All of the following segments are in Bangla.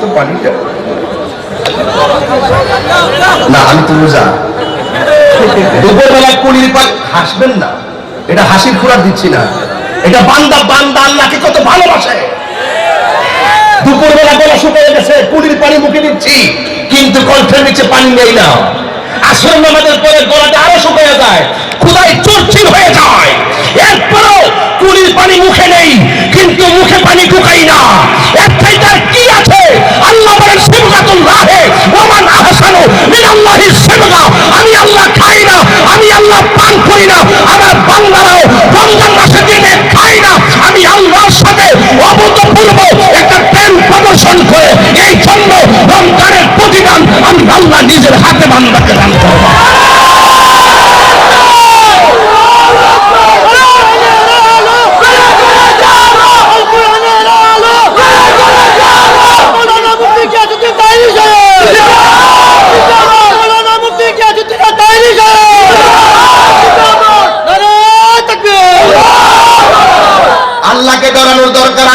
তো পানিটা না, আমি তো রোজা। দুপুরবেলা কুড়ির পাক হাসবেন না। এটা হাসির খোরাক দিচ্ছি না। এটা বান্দা বান্দা আল্লাহকে কত ভালোবাসে। দুপুরবেলা গলা শুকিয়ে গেছে কুড়ির পানি মুখে দিচ্ছি, কিন্তু কণ্ঠের নিচে পানি নেই না। আসর নামাজের পরে গলাটা আরও শুকিয়ে যায়। খুদাই চুরচির হয়ে যায়। আল্লাহ পান করি না, আমার বাংলারাও রমজান মাসের দিনে খাই না। আমি আল্লাহর সাথে অভূতপূর্ব একটা প্রেম প্রদর্শন করে এই জন্য রমজানের প্রতিদান আমি আল্লাহ নিজের হাতে বান্দাকে দান করব।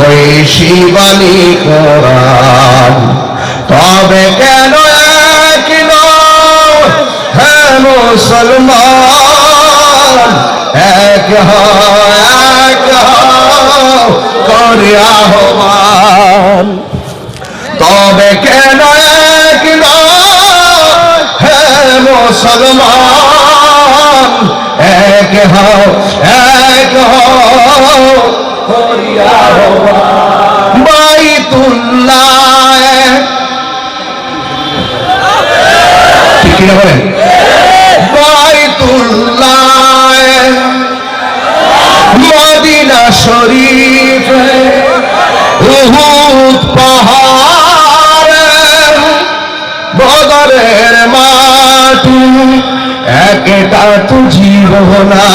ওই শিবানী কোরআন। তবে কেন এক নও হে মুসলমান এক এক হও, করে আহ্বান। তবে কেন এক নও হে মুসলমান এক হও বাইতুল্লাহ। ঠিক কিনা বলেন? বাইতুল্লাহ। মদিনা শরীফ উহুদ পাহাড় বদরের মাটি একটা তো জীবনা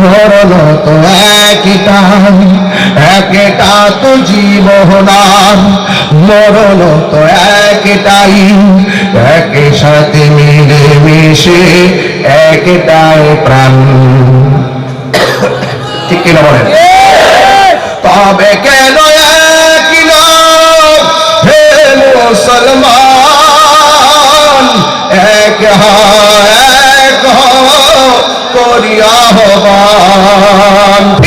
মরণ তো একটাই একটা তো জীবনা মরণ তো একটাই, একে সাথে মিলে মিশে একটাই প্রাণ। ঠিক কিনা বলেন? তবে কেন লোক হে মুসলমান? এক হয়, এক করিয়া হবান ঠিক কিনা বলেন?